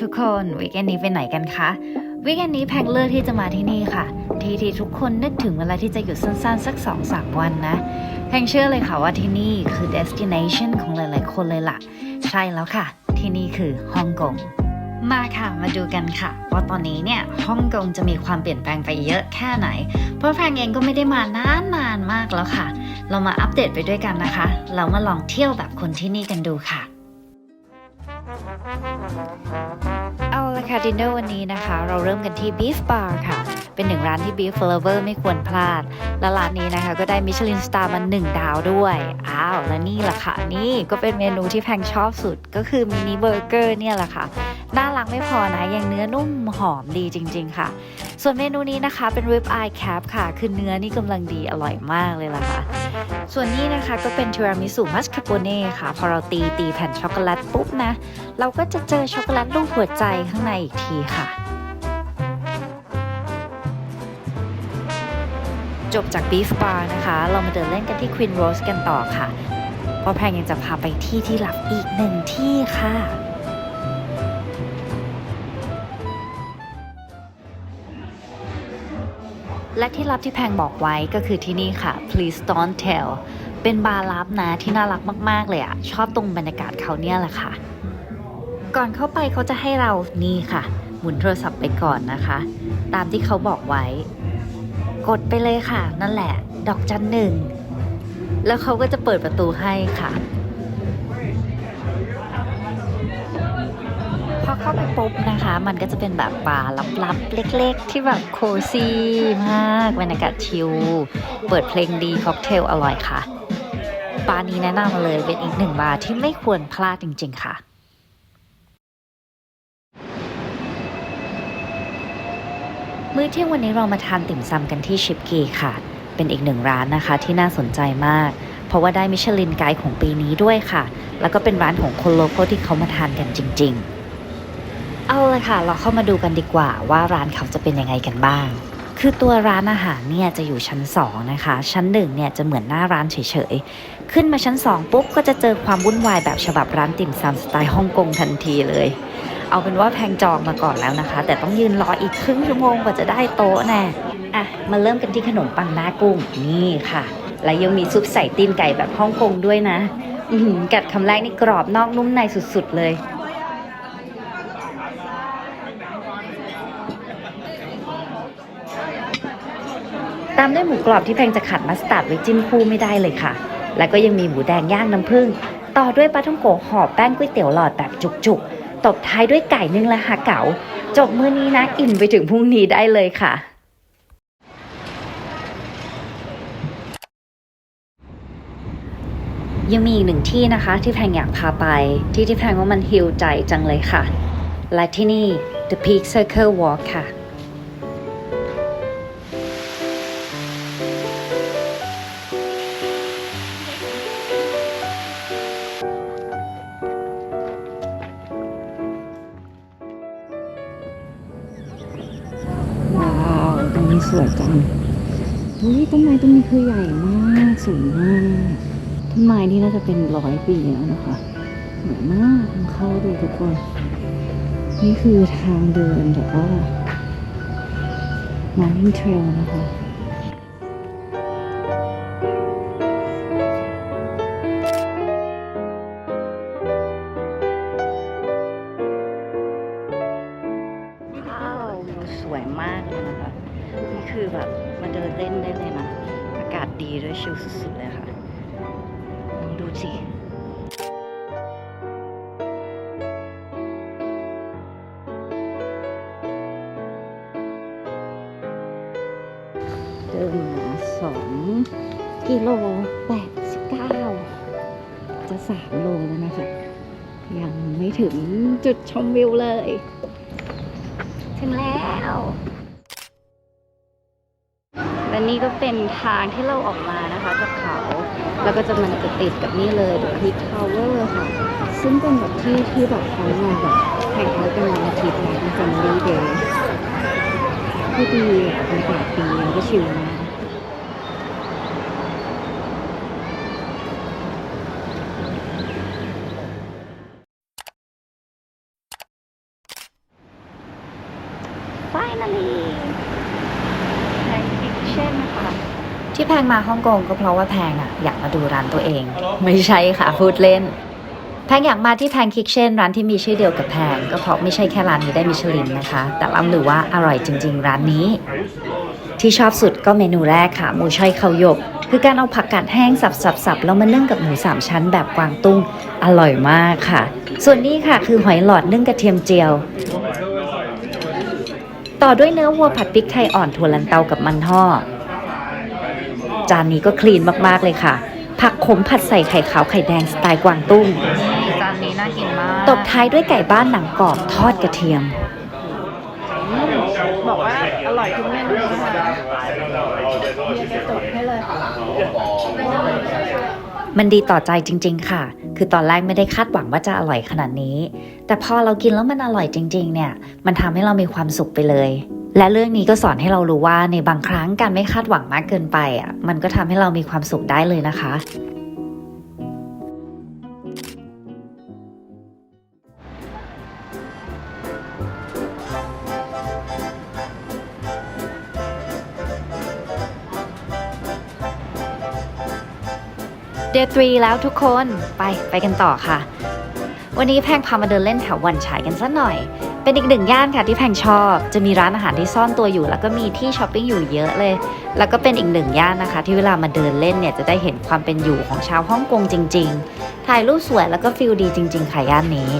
ทุกคนวีคเอนนี้ไปไหนกันคะวีคเอนนี้แพงเลือกที่จะมาที่นี่ค่ะ ที่ที่ทุกคนนึกถึงเวลาที่จะหยุดสั้นๆ สัก2-3วันนะแพงเชื่อเลยค่ะว่าที่นี่คือ destination ของหลายๆ คนเลยล่ะ ใช่แล้วค่ะ ที่นี่คือฮ่องกงมาค่ะมาดูกันค่ะ ว่าตอนนี้เนี่ยฮ่องกงจะมีความเปลี่ยนแปลงไปเยอะแค่ไหน เพราะแพงเองก็ไม่ได้มานานนานมากแล้วค่ะ เรามาอัปเดตไปด้วยกันนะคะ เรามาลองเที่ยวแบบคนที่นี่กันดูค่ะ เอาละค่ะดินเนอร์วันนี้นะคะ เราเริ่มกันที่ Beef Bar ค่ะ เป็นหนึ่งร้านที่ Beef Lover ไม่ควรพลาด และร้านนี้นะคะ ก็ได้มิชลินสตาร์มาหนึ่งดาวด้วย อ้าว และนี่แหละค่ะ นี่ก็เป็นเมนูที่แพงชอบสุด ก็คือมินิเบอร์เกอร์เนี่ยแหละค่ะ น่ารักไม่พอนะยังเนื้อนุ่มหอมดีจริง ๆ ค่ะ ส่วนเมนูนี้นะคะเป็น rib eye cap ค่ะ คือเนื้อนี่กำลังดีอร่อยมากเลยล่ะค่ะ ส่วนนี้นะคะก็เป็นทีรามิสุมัสคาโปเน่ค่ะ พอเราตีตีแผ่นช็อกโกแลตปุ๊บนะ เราก็จะเจอช็อกโกแลตรูปหัวใจข้างในอีกทีค่ะจบจากบีฟบาร์นะคะ เรามาเดินเล่นกันที่ควีนโรสกันต่อค่ะ เพราะแพงยังจะพาไปที่ที่หลับอีกหนึ่งที่ค่ะ และที่ลับที่แพงบอกไว้ก็คือที่นี่ค่ะ please don't tell เป็นบาร์ลับนะที่น่ารักมาก ๆ เลยอะชอบตรงบรรยากาศเขาเนี่ยแหละค่ะ ก่อนเข้าไปเขาจะให้เรานี่ค่ะ หมุนโทรศัพท์ไปก่อนนะคะ ตามที่เขาบอกไว้ กดไปเลยค่ะ นั่นแหละ ดอกจันหนึ่ง แล้วเขาก็จะเปิดประตูให้ค่ะ เข้าไปปุ๊บนะคะ มันก็จะเป็นแบบบาร์ลับๆ เล็กๆ ที่แบบโคซี่มากบรรยากาศชิล เปิดเพลงดีค็อกเทลอร่อยค่ะ บาร์นี้แนะนำเลยเป็นอีกหนึ่งบาร์ที่ไม่ควรพลาดจริง ๆ ค่ะมื้อเที่ยงวันนี้เรามาทานติ่มซำกันที่ชิปกีค่ะ เป็นอีกหนึ่งร้านนะคะที่น่าสนใจมาก เพราะว่าได้มิชลินไกด์ของปีนี้ด้วยค่ะ แล้วก็เป็นร้านของคนโลโก้ที่เขามาทานกันจริง ๆ เอาเลยค่ะ เราเข้ามาดูกันดีกว่าว่าร้านเขาจะเป็นยังไงกันบ้าง คือตัวร้านอาหารเนี่ยจะอยู่ชั้น 2 นะคะ ชั้น1เนี่ยจะเหมือนหน้าร้านเฉยๆ ขึ้นมาชั้น 2 ปุ๊บ ก็จะเจอความวุ่นวายแบบฉบับร้านติ่มซำสไตล์ฮ่องกงทันทีเลย เอาเป็นว่าแพงจองมาก่อนแล้วนะคะ แต่ต้องยืนรออีกครึ่งชั่วโมงกว่าจะได้โต๊ะแน่อะมาเริ่มกันที่ขนมปังหน้ากุ้งนี่ค่ะ และยังมีซุปใส่ตีนไก่แบบฮ่องกงด้วยนะอืกัดคำแรกนี่กรอบนอกนุ่มในสุดๆเลยามด้วยหมูกรอบที่แพงจะขัดมัสตาร์ดไว้จิ้มคู่ไม่ได้เลยค่ะ แล้วก็ยังมีหมูแดงย่างน้ำผึ้งต่อด้วยปลาท่องโกห่อแป้งก๋วยเตี๋ยวหลอดแบบจุกๆ ตบท้ายด้วยไก่นึ่งและฮาเก๋าจบมื้อนี้นะอิ่มไปถึงพรุ่งนี้ได้เลยค่ะยังมีอีกหนึ่งที่นะคะที่แพงอยากพาไป ที่ที่แพงว่ามันฮิลใจจังเลยค่ะ และที่นี่ The Peak Circle Walk ค่ะ นี้สวยจังเฮ้ยต้นไม้ต้นนี้คือใหญ่มากสูงมากต้นไม้นี่น่าจะเป็นร้อยปีแล้วนะคะสวยมากลองเข้าดูทุกคน นี่คือทางเดินแบบว่า mountain Trail นะคะ เลยค่ะลองดูสิเดินมาสองกิโลแปดสิบเก้าจะสามโลแล้วนะคะ ยังไม่ถึงจุดชมวิวเลย ถึงแล้ว และนี่ก็เป็นทางที่เราออกมานะคะจากเขา แล้วก็จะมันจะติดกับนี่เลย The Peak Tower ค่ะ ซึ่งเป็นแบบที่ที่แบบเขามาแบบแข่งรถกันวันอาทิตย์นะเป็น Family Day ที่ดีอะเป็นแปดปีแล้วก็ชิลมากแพงคิก เช่นนะคะ ที่แพงมาฮ่องกงก็เพราะว่าแพงอะอยากมาดูร้านตัวเอง ไม่ใช่ค่ะพูดเล่น แพงอยากมาที่แพงคิกเช่นร้านที่มีชื่อเดียวกับแพง ก็เพราะไม่ใช่แค่ร้านนี้ได้มิชลินนะคะ แต่ล่ำลือว่าอร่อยจริง ๆ ร้านนี้ ที่ชอบสุดก็เมนูแรกค่ะ หมูช่อยเขาหยกคือการเอาผักกาดแห้งสับๆๆแล้วมานึ่งกับหมูสามชั้นแบบกวางตุ้งอร่อยมากค่ะ ส่วนนี้ค่ะคือหอยหลอดนึ่งกระเทียมเจียว ต่อด้วยเนื้อวัวผัดพริกไทยอ่อนถั่วลันเตากับมันทอดจานนี้ก็คลีนมากๆเลยค่ะ ผักขมผัดใส่ไข่ขาวไข่แดงสไตล์กวางตุ้งจานนี้น่ากินมาก ตบท้ายด้วยไก่บ้านหนังกรอบทอดกระเทียม อืมบอกว่าอร่อยทุกเมนูนะคะเฮียจะจดให้เลยค่ะ มันดีต่อใจจริง ๆ ค่ะ คือตอนแรกไม่ได้คาดหวังว่าจะอร่อยขนาดนี้ แต่พอเรากินแล้วมันอร่อยจริง ๆ เนี่ย มันทำให้เรามีความสุขไปเลย และเรื่องนี้ก็สอนให้เรารู้ว่าในบางครั้งการไม่คาดหวังมากเกินไปอะ มันก็ทำให้เรามีความสุขได้เลยนะคะ เดย์ทรีแล้วทุกคนไปไปกันต่อค่ะ วันนี้แพงพามาเดินเล่นแถววันฉายกันสักหน่อย เป็นอีกหนึ่งย่านค่ะที่แพงชอบ จะมีร้านอาหารที่ซ่อนตัวอยู่ แล้วก็มีที่ช้อปปิ้งอยู่เยอะเลย แล้วก็เป็นอีกหนึ่งย่านนะคะ ที่เวลามาเดินเล่นเนี่ยจะได้เห็นความเป็นอยู่ของชาวฮ่องกงจริง ๆ ถ่ายรูปสวยแล้วก็ฟิลดีจริง ๆ ค่ะย่านนี้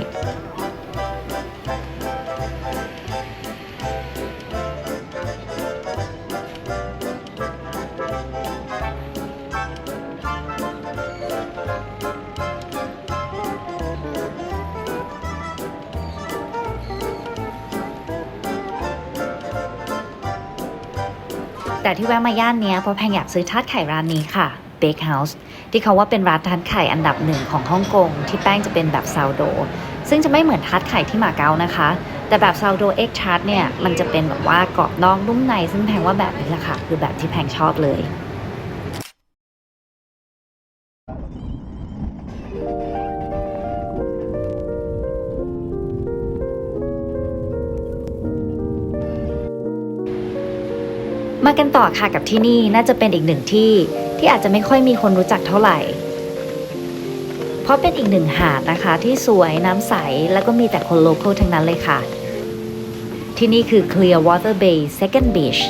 แต่ที่แวะมาย่านเนี้ยเพราะแพงอยากซื้อทาร์ตไข่ร้านนี้ค่ะ Bake House ที่เขาว่าเป็นร้านทาร์ตไข่อันดับหนึ่งของฮ่องกงที่แป้งจะเป็นแบบซาวโด ซึ่งจะไม่เหมือนทาร์ตไข่ที่มาเก๊านะคะ แต่แบบซาวโดเอ็กชาร์ตเนี่ยมันจะเป็นแบบว่ากรอบนอกนุ่มใน ซึ่งแพงว่าแบบนี้แหละค่ะ คือแบบที่แพงชอบเลย มากันต่อค่ะกับที่นี่น่าจะเป็นอีกหนึ่งที่ที่อาจจะไม่ค่อยมีคนรู้จักเท่าไหร่ เพราะเป็นอีกหนึ่งหาดนะคะ ที่สวยน้ำใส แล้วก็มีแต่คนโลเคอลทั้งนั้นเลยค่ะ ที่นี่คือ Clearwater Bay Second Beach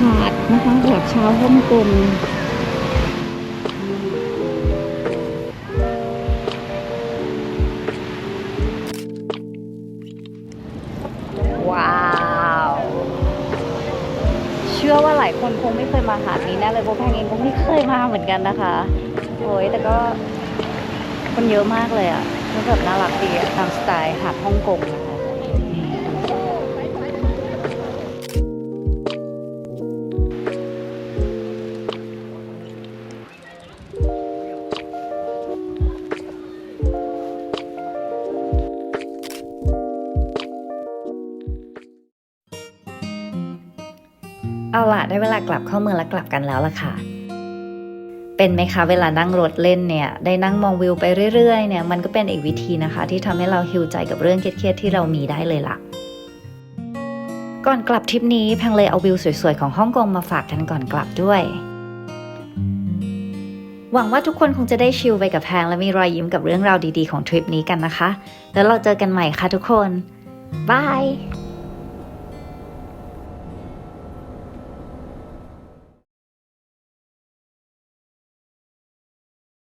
หาดนะคะแบบชาวฮ่องกง คงไม่เคยมาหาดนี้แน่เลยโบแพงเองก็ไม่เคยมาเหมือนกันนะคะโอ้ยแต่ก็คนเยอะมากเลยอะก็แบบน่ารักดีอะตามสไตล์หาดฮ่องกงนะคะ เอาล่ะได้เวลากลับเข้าเมืองแล้วกลับกันแล้วล่ะค่ะ เป็นไหมคะเวลานั่งรถเล่นเนี่ย ได้นั่งมองวิวไปเรื่อยๆเนี่ยมันก็เป็นอีกวิธีนะคะ ที่ทำให้เราฮิวใจกับเรื่องเครียดๆที่เรามีได้เลยล่ะ ก่อนกลับทริปนี้แพงเลยเอาวิวสวยๆของฮ่องกงมาฝากกันก่อนกลับด้วย หวังว่าทุกคนคงจะได้ชิลไปกับแพงและมีรอยยิ้มกับเรื่องราวดีๆของทริปนี้กันนะคะ แล้วเราเจอกันใหม่ค่ะทุกคนบาย